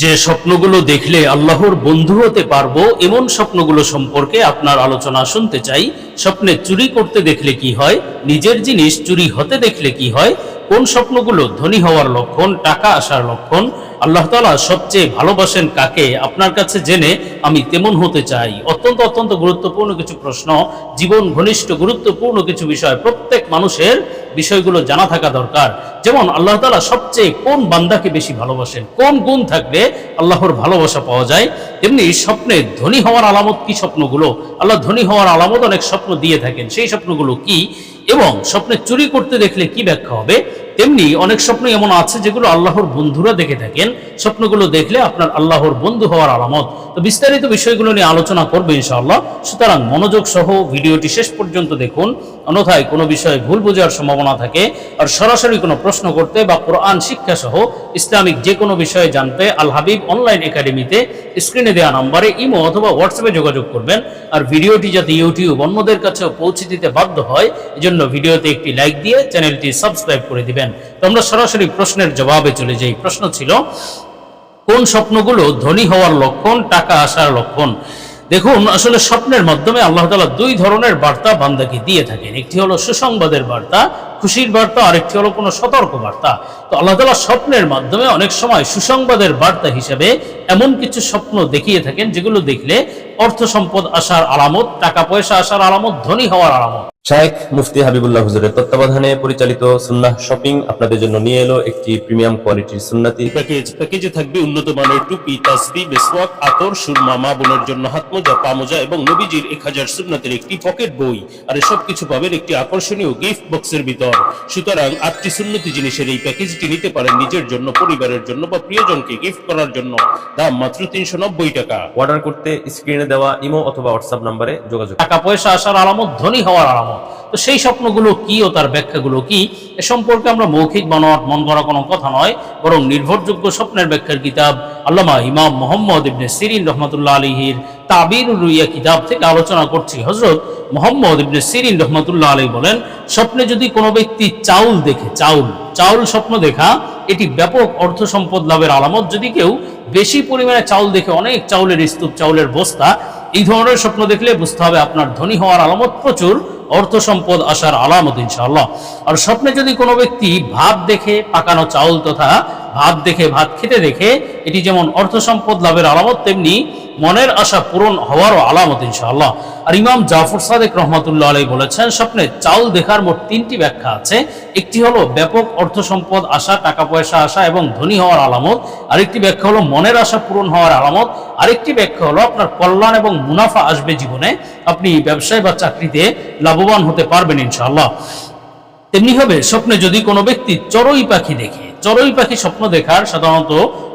যে স্বপ্নগুলো দেখলে আল্লাহর বন্ধু হতে পারব, এমন স্বপ্নগুলো সম্পর্কে আপনার আলোচনা শুনতে চাই। স্বপ্নে চুরি করতে দেখলে কি হয়? নিজের জিনিস চুরি হতে দেখলে কি হয়? কোন স্বপ্নগুলো ধনী হওয়ার লক্ষণ, টাকা আসার লক্ষণ? আল্লাহ তালা সবচেয়ে ভালোবাসেন কাকে? আপনার কাছে জেনে আমি তেমন হতে চাই? অত্যন্ত অত্যন্ত গুরুত্বপূর্ণ কিছু প্রশ্ন। জীবন ঘনিষ্ঠ, গুরুত্বপূর্ণ কিছু বিষয় প্রত্যেক মানুষের বিষয়গুলো জানা থাকা দরকার। যেমন আল্লাহ তালা সবচেয়ে কোন বান্দাকে বেশি ভালোবাসেন? কোন গুণ থাকলে আল্লাহর ভালোবাসা পাওয়া যায়? তেমনি স্বপ্নে ধনী হওয়ার আলামত কি স্বপ্নগুলো? আল্লাহ ধনী হওয়ার আলামত অনেক স্বপ্ন দিয়ে থাকেন। সেই স্বপ্নগুলো কি? এবং স্বপ্নে চুরি করতে দেখলে কি ব্যাখ্যা হবে? তেমনি অনেক স্বপ্ন এমন আছে যেগুলো আল্লাহর বন্ধুরা দেখে থাকেন। স্বপ্নগুলো দেখলে আপনার আল্লাহর বন্ধু হওয়ার আলামত। তো বিস্তারিত বিষয়গুলো নিয়ে আলোচনা করবে ইনশাআল্লাহ। সুতরাং মনোযোগ সহ ভিডিওটি শেষ পর্যন্ত দেখুন। অন্যথায় কোনো বিষয়ে ভুল বোঝার সম্ভাবনা থাকে। আর সরাসরি কোনো প্রশ্ন করতে বা কোরআন শিক্ষা সহ ইসলামিক যে কোনো বিষয়ে জানতে আল হাবিব অনলাইন একাডেমিতে স্ক্রিনে দেওয়া নম্বরে ইমো অথবা হোয়াটসঅ্যাপে যোগাযোগ করবেন। আর ভিডিওটি যাতে ইউটিউব অন্যদের কাছেও পৌঁছে দিতে বাধ্য হয়, এজন্য ভিডিওতে একটি লাইক দিয়ে চ্যানেলটি সাবস্ক্রাইব করে দিবেন। তো আমরা সরাসরি প্রশ্নের জবাবে চলে যাই। প্রশ্ন ছিল, কোন স্বপ্নগুলো ধনী হওয়ার লক্ষণ, টাকা আসার লক্ষণ? দেখুন, আসলে স্বপ্নের মাধ্যমে আল্লাহ তালা দুই ধরনের বার্তা বান্দাকে দিয়ে থাকেন। একটি হলো সুসংবাদের বার্তা খুশির বার্তা, আরেকটি হলো কোনো সতর্ক বার্তা তো আল্লাহ তালা স্বপ্নের মাধ্যমে অনেক সময় সুসংবাদের বার্তা হিসেবে এমন কিছু স্বপ্ন দেখিয়ে থাকেন, যেগুলো দেখলে অর্থ সম্পদ আসার আলামত, টাকা পয়সা আসার আলামত, ধনী হওয়ার আলামত। শায়েখ মুফতি হাবিবুল্লাহ হুজুরের তত্ত্বাবধানে পরিচালিত সুন্নাহ শপিং আপনাদের জন্য নিয়ে এলো একটি প্রিমিয়াম কোয়ালিটির সুন্নাতি প্যাকেজ। প্যাকেজে থাকবে উন্নত মানের টুপি তাসবি মেসওয়াক, আতর, সুরমা, মা বোনের জন্য হাতমোজা পামোজা এবং নবীজির এক হাজার সুন্নাতের একটি পকেট বই। আর এসব কিছু পাবেন একটি আকর্ষণীয় গিফট বক্সের ভিতর। সুতরাং আটটি সুন্নতি জিনিসের এই প্যাকেজটি নিতে পারেন নিজের জন্য পরিবারের জন্য বা প্রিয়জনকে গিফট করার জন্য। দাম মাত্র তিনশো নব্বই টাকা। অর্ডার করতে স্ক্রিনে দেওয়া ইমো অথবা হোয়াটসঅ্যাপ নম্বরে যোগাযোগ টাকা পয়সা আসার আলামত ধনী হওয়ার আলামত। তো সেই স্বপ্নগুলো কি ও তার ব্যাখ্যাগুলো কি এ সম্পর্কে আমরা মৌখিক বানোয়াট মন করা কোনো কথা নয় বরং নির্ভরযোগ্য স্বপ্নের ব্যাখ্যার কিতাব আল্লামা ইমাম মোহাম্মদ ইবনে সিরিন রহমতুল্লাহ আলীহির তাবির রুইয়া কিতাব থেকে আলোচনা করছি। হজরত মোহাম্মদ ইবনে সিরিন রহমতুল্লাহ আলী বলেন, স্বপ্নে যদি কোনো ব্যক্তি চাউল দেখে, চাউল চাউল স্বপ্ন দেখা, এটি ব্যাপক অর্থ সম্পদ লাভের আলামত। যদি কেউ বেশি পরিমাণে চাউল দেখে, অনেক চাউলের স্তূপ, চাউলের বস্তা, এই ধরনের স্বপ্ন দেখলে বুঝতে হবে আপনার ধনী হওয়ার আলামত প্রচুর, অর্থ সম্পদ আসার আলামত ইনশাআল্লাহ। আর স্বপ্নে যদি কোনো ব্যক্তি ভাব দেখে, পাকানো চাউল তথা ভাত দেখে, ভাত খেতে দেখে, এটি যেমন অর্থ সম্পদ লাভের আলামত, তেমনি মনের আশা পূরণ হওয়ারও আলামত, ইনশাআল্লাহ। আর ইমাম জাফর সাদেক রহমতুল্লাহ আলাই বলেছেন, স্বপ্নে চাউল দেখার মোট তিনটি ব্যাখ্যা আছে। একটি হলো ব্যাপক অর্থ সম্পদ আসা টাকা পয়সা আসা এবং ধনী হওয়ার আলামত। আরেকটি ব্যাখ্যা হলো মনের আশা পূরণ হওয়ার আলামত। আরেকটি ব্যাখ্যা হলো আপনার কল্যাণ এবং মুনাফা আসবে জীবনে। আপনি ব্যবসায় বা চাকরিতে লাভবান হতে পারবেন, ইনশাআল্লাহ। তেমনি হবে, স্বপ্নে যদি কোনো ব্যক্তি চড়ুই পাখি দেখে চড়ুই পাখি স্বপ্ন দেখার সাধারণত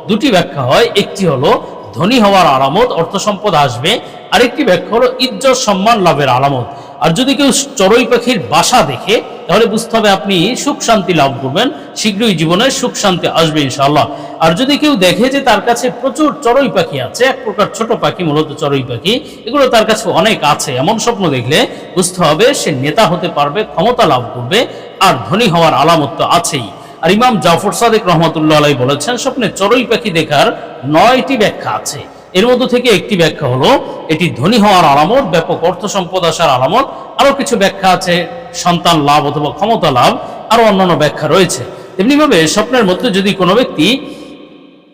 দুটি ব্যাখ্যা হয়। একটি হলো ধনী হওয়ার আলামত, অর্থ সম্পদ আসবে। আরেকটি ব্যাখ্যা হলো ইজ্জত সম্মান লাভের আলামত। আর যদি কেউ চড়ুই পাখির বাসা দেখে, তাহলে বুঝতে হবে আপনি সুখ শান্তি লাভ করবেন। শীঘ্রই জীবনে সুখ শান্তি আসবে ইনশাআল্লাহ। আর যদি কেউ দেখে যে তার কাছে প্রচুর চড়ুই পাখি আছে, এক প্রকার ছোট পাখি, মূলত চড়ুই পাখি, এগুলো তার কাছে অনেক আছে। এমন স্বপ্ন দেখলে বুঝতে হবে সে নেতা হতে পারবে, ক্ষমতা লাভ করবে, আর ধনী হওয়ার আলামত তো আছেই। আর ইমাম জাফর সাদেক রহমতুল্লাহ আলাই বলেছেন, স্বপ্নে চড়ুই পাখি দেখার নয়টি ব্যাখ্যা আছে। এর মধ্যে থেকে একটি ব্যাখ্যা হলো, এটি ধনী হওয়ার আলামত, ব্যাপক অর্থ সম্পদ আসার আলামত আরও কিছু ব্যাখ্যা আছে, সন্তান লাভ অথবা ক্ষমতা লাভ আরও অন্যান্য ব্যাখ্যা রয়েছে। তেমনিভাবে স্বপ্নের মধ্যে যদি কোনো ব্যক্তি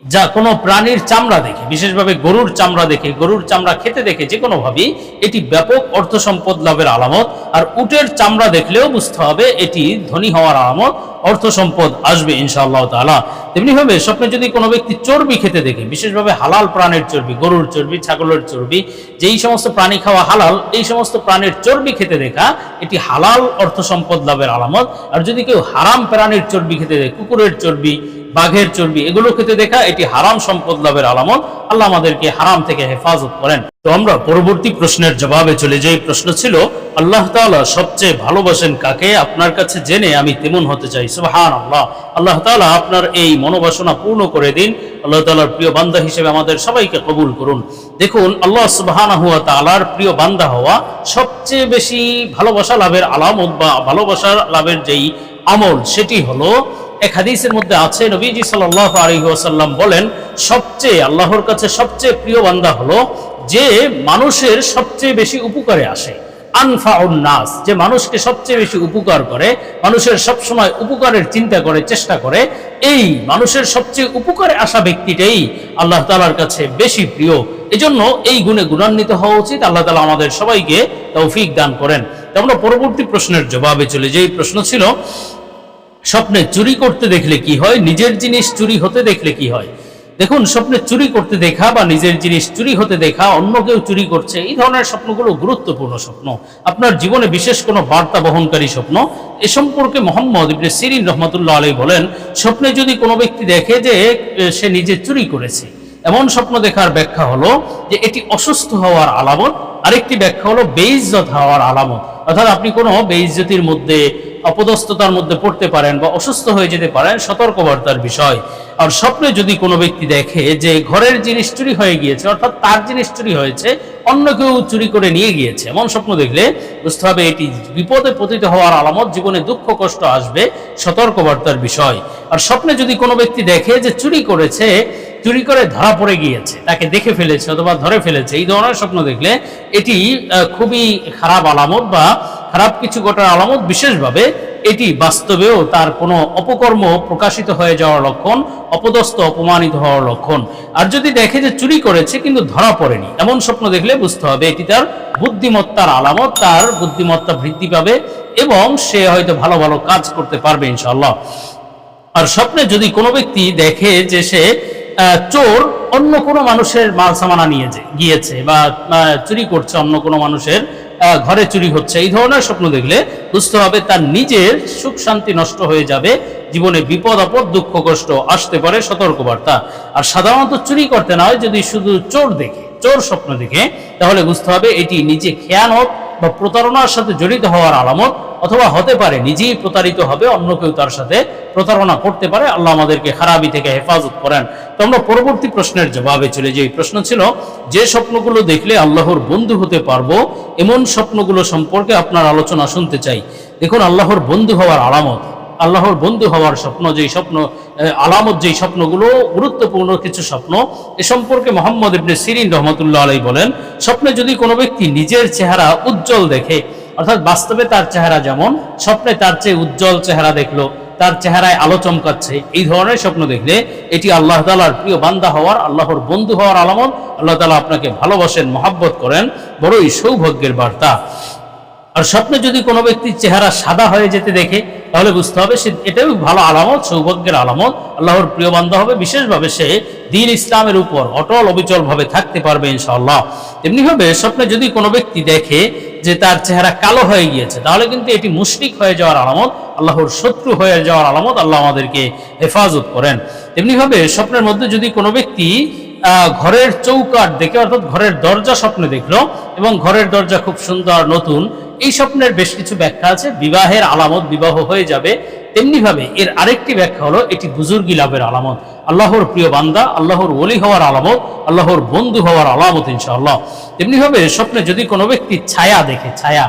যা কোনো প্রাণীর চামড়া দেখে, বিশেষভাবে গরুর চামড়া দেখে, গরুর চামড়া খেতে দেখে যে কোনোভাবেই এটি ব্যাপক অর্থ সম্পদ লাভের আলামত, আর উটের চামড়া দেখলেও বুঝতে হবে এটি ধনী হওয়ার আলামত অর্থ সম্পদ আসবে ইনশাআল্লাহ তাআলা। তেমনিভাবে স্বপ্নে যদি কোনো ব্যক্তি চর্বি খেতে দেখে, বিশেষভাবে হালাল প্রাণের চর্বি, গরুর চর্বি, ছাগলের চর্বি, যেই সমস্ত প্রাণী খাওয়া হালাল, এই সমস্ত প্রাণীর চর্বি খেতে দেখা, এটি হালাল অর্থ সম্পদ লাভের আলামত, আর যদি কেউ হারাম প্রাণীর চর্বি খেতে দেখে, কুকুরের চর্বি বাঘের চর্বি, এগুলো খেতে দেখা এটি হারাম সম্পদ লাভের আলামত। আল্লাহ আমাদেরকে হারাম থেকে হেফাজত করেন। তো আমরা পরবর্তী প্রশ্নের জবাবে চলে যাই। প্রশ্ন ছিল, আল্লাহ তাআলা সবচেয়ে ভালোবাসেন কাকে? আপনার কাছে জেনে আমি তেমন হতে চাই। সুবহান আল্লাহ আল্লাহ তাআলা আপনার এই মনোবাসনা পূর্ণ করে দিন। আল্লাহ তাআলার প্রিয় বান্দা হিসেবে আমাদের সবাইকে কবুল করুন। দেখুন, আল্লাহ সুবহানাহু ওয়া তালার প্রিয় বান্দা হওয়া সবচেয়ে বেশি ভালোবাসা লাভের আলামত বা ভালোবাসা লাভের যেই আমল, সেটি হলো এক হাদিসের মধ্যে আছে, নবীজি সাল্লাহ আলী ওয়াসাল্লাম বলেন, সবচেয়ে আল্লাহর কাছে সবচেয়ে প্রিয় বান্দা হলো যে মানুষের সবচেয়ে বেশি উপকারে আসে। নাস, যে মানুষকে সবচেয়ে বেশি উপকার করে, মানুষের সবসময় উপকারের চিন্তা করে, চেষ্টা করে, এই মানুষের সবচেয়ে উপকারে আসা ব্যক্তিটাই আল্লাহ তালার কাছে বেশি প্রিয়। এজন্য এই গুণে গুণান্বিত হওয়া উচিত। আল্লাহ তালা আমাদের সবাইকে তৌফিক দান করেন। তো আমরা পরবর্তী প্রশ্নের জবাবে চলে যে প্রশ্ন ছিল স্বপ্নে চুরি করতে দেখলে কি হয়? নিজের জিনিস চুরি হতে দেখলে কি হয়? দেখুন, স্বপ্নে চুরি করতে দেখা বা নিজের জিনিস চুরি হতে দেখা, অন্য কেউ চুরি করছে, এই ধরনের স্বপ্নগুলো গুরুত্বপূর্ণ স্বপ্ন। আপনার জীবনে বিশেষ কোনো বার্তা বহনকারী স্বপ্ন? এ সম্পর্কে মোহাম্মদ ইবনে সিরিন রহমতুল্লাহ আলী বলেন, স্বপ্নে যদি কোনো ব্যক্তি দেখে যে সে নিজে চুরি করেছে, এমন স্বপ্ন দেখার ব্যাখ্যা হলো যে, এটি অসুস্থ হওয়ার আলামত, আরেকটি ব্যাখ্যা হলো বেইজ্জত হওয়ার আলামত। অর্থাৎ আপনি কোনো বেইজ্জতির মধ্যে অপদস্থতার মধ্যে পড়তে পারেন বা অসুস্থ হয়ে যেতে পারেন, সতর্কবার্তার বিষয়। আর স্বপ্নে যদি কোনো ব্যক্তি দেখে যে ঘরের জিনিস চুরি হয়ে গিয়েছে, অর্থাৎ তার জিনিস চুরি হয়েছে, অন্য কেউ চুরি করে নিয়ে গিয়েছে, এমন স্বপ্ন দেখলে বুঝতে হবে এটি বিপদে পতিত হওয়ার আলামত, জীবনে দুঃখ, কষ্ট আসবে, সতর্কবার্তার বিষয়। আর স্বপ্নে যদি কোনো ব্যক্তি দেখে যে চুরি করেছে, চুরি করে ধরা পড়ে গিয়েছে, তাকে দেখে ফেলেছে অথবা ধরে ফেলেছে, এই ধরনের স্বপ্ন দেখলে এটি খুবই খারাপ আলামত বা খারাপ কিছু ঘটার আলামত বিশেষভাবে এটি বাস্তবেও তার কোনো অপকর্ম প্রকাশিত হয়ে যাওয়ার লক্ষণ, অপদস্থ, অপমানিত হওয়ার লক্ষণ। আর যদি দেখে যে চুরি করেছে, কিন্তু ধরা পড়েনি, এমন স্বপ্ন দেখলে বুঝতে হবে এটি তার বুদ্ধিমত্তার আলামত, তার বুদ্ধিমত্তা বৃদ্ধি পাবে এবং সে হয়তো ভালো ভালো কাজ করতে পারবে ইনশাল্লাহ আর স্বপ্নে যদি কোনো ব্যক্তি দেখে যে সে চোর অন্য কোনো মানুষের মাল সামানা নিয়ে গিয়েছে বা চুরি করছে অন্য কোনো মানুষের ঘরে চুরি হচ্ছে। এই ধরনের স্বপ্ন দেখলে বুঝতে হবে তার নিজের সুখ শান্তি নষ্ট হয়ে যাবে, জীবনে বিপদ, আপদ, দুঃখ, কষ্ট আসতে পারে সতর্কবার্তা। আর সাধারণত চুরি করতে না হয়, যদি শুধু চোর দেখে, চোর স্বপ্ন দেখে, তাহলে বুঝতে হবে এটি নিজে খেয়াল হোক বা প্রতারণার সাথে জড়িত হওয়ার আলামত অথবা হতে পারে, নিজেই প্রতারিত হবে, অন্য কেউ তার সাথে প্রতারণা করতে পারে, আল্লাহ আমাদেরকে খারাপি থেকে হেফাজত করেন। তো আমরা পরবর্তী প্রশ্নের জবাবে চলে যাই। প্রশ্ন ছিল, যে স্বপ্নগুলো দেখলে আল্লাহর বন্ধু হতে পারব, এমন স্বপ্নগুলো সম্পর্কে আপনার আলোচনা শুনতে চাই। দেখুন, আল্লাহর বন্ধু হওয়ার আলামত, আল্লাহর বন্ধু হওয়ার স্বপ্ন, যেই স্বপ্ন আলামত যেই স্বপ্নগুলো, গুরুত্বপূর্ণ কিছু স্বপ্ন, এ সম্পর্কে মোহাম্মদ ইবনে সিরিন রহমতুল্লাহ আলাই বলেন, স্বপ্নে যদি কোনো ব্যক্তি নিজের চেহারা উজ্জ্বল দেখে অর্থাৎ বাস্তবে তার চেহারা যেমন, স্বপ্নে তার চেয়ে উজ্জ্বল চেহারা দেখল, তার চেহারায় আলো চমকাচ্ছে এই ধরনের স্বপ্ন দেখলে এটি আল্লাহ তালার প্রিয় বান্দা হওয়ার, আল্লাহর বন্ধু হওয়ার আলামত। আল্লাহ তালা আপনাকে ভালোবাসেন, মহাব্বত করেন, বড়ই সৌভাগ্যের বার্তা। আর স্বপ্নে যদি কোনো ব্যক্তির চেহারা সাদা হয়ে যেতে দেখে, তাহলে বুঝতে হবে সে এটাও ভালো আলামত, সৌভাগ্যের আলামত। আল্লাহর প্রিয় বান্ধব হবে, বিশেষভাবে সে দিন ইসলামের উপর অটল অবিচল ভাবে থাকতে পারবে ইনশাআল্লাহ। তেমনিভাবে স্বপ্নে যদি কোনো ব্যক্তি দেখে যে তার চেহারা কালো হয়ে গিয়েছে, তাহলে কিন্তু এটি মুশরিক হয়ে যাওয়ার আলামত, আল্লাহর শত্রু হয়ে যাওয়ার আলামত আল্লাহ আমাদেরকে হেফাজত করেন। তেমনিভাবে স্বপ্নের মধ্যে যদি কোনো ব্যক্তি ঘরের চৌকাট দেখে, অর্থাৎ ঘরের দরজা স্বপ্নে দেখল এবং ঘরের দরজা খুব সুন্দর, নতুন, এই স্বপ্নের বেশ কিছু ব্যাখ্যা আছে, বিবাহের আলামত বিবাহ হয়ে যাবে। তেমনিভাবে এর আরেকটি ব্যাখ্যা হলো, এটি বুজুর্গি লাভের আলামত। আল্লাহর প্রিয় বান্দা, আল্লাহর ওলি হওয়ার আলামত, আল্লাহর বন্ধু হওয়ার আলামত ইনশাআল্লাহ। তেমনিভাবে স্বপ্নে যদি কোনো ব্যক্তি ছায়া দেখে, ছায়া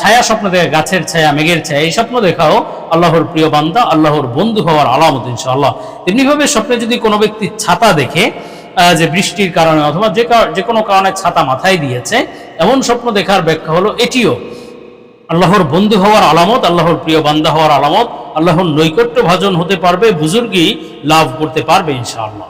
ছায়া স্বপ্ন দেখে, গাছের ছায়া, মেঘের ছায়া, এই স্বপ্ন দেখাও আল্লাহর প্রিয় বান্দা, আল্লাহর বন্ধু হওয়ার আলামত ইনশাআল্লাহ। তেমনিভাবে স্বপ্নে যদি কোনো ব্যক্তি ছাতা দেখে যে বৃষ্টির কারণে অথবা যে যে কোনো কারণে ছাতা মাথায় দিয়েছে, এমন স্বপ্ন দেখার ব্যাখ্যা হলো এটিও। আল্লাহর বন্ধু হওয়ার আলামত, আল্লাহর প্রিয় বান্দা হওয়ার আলামত, আল্লাহর নৈকট্য ভাজন হতে পারবে বুজুর্গি লাভ করতে পারবে ইনশাআল্লাহ।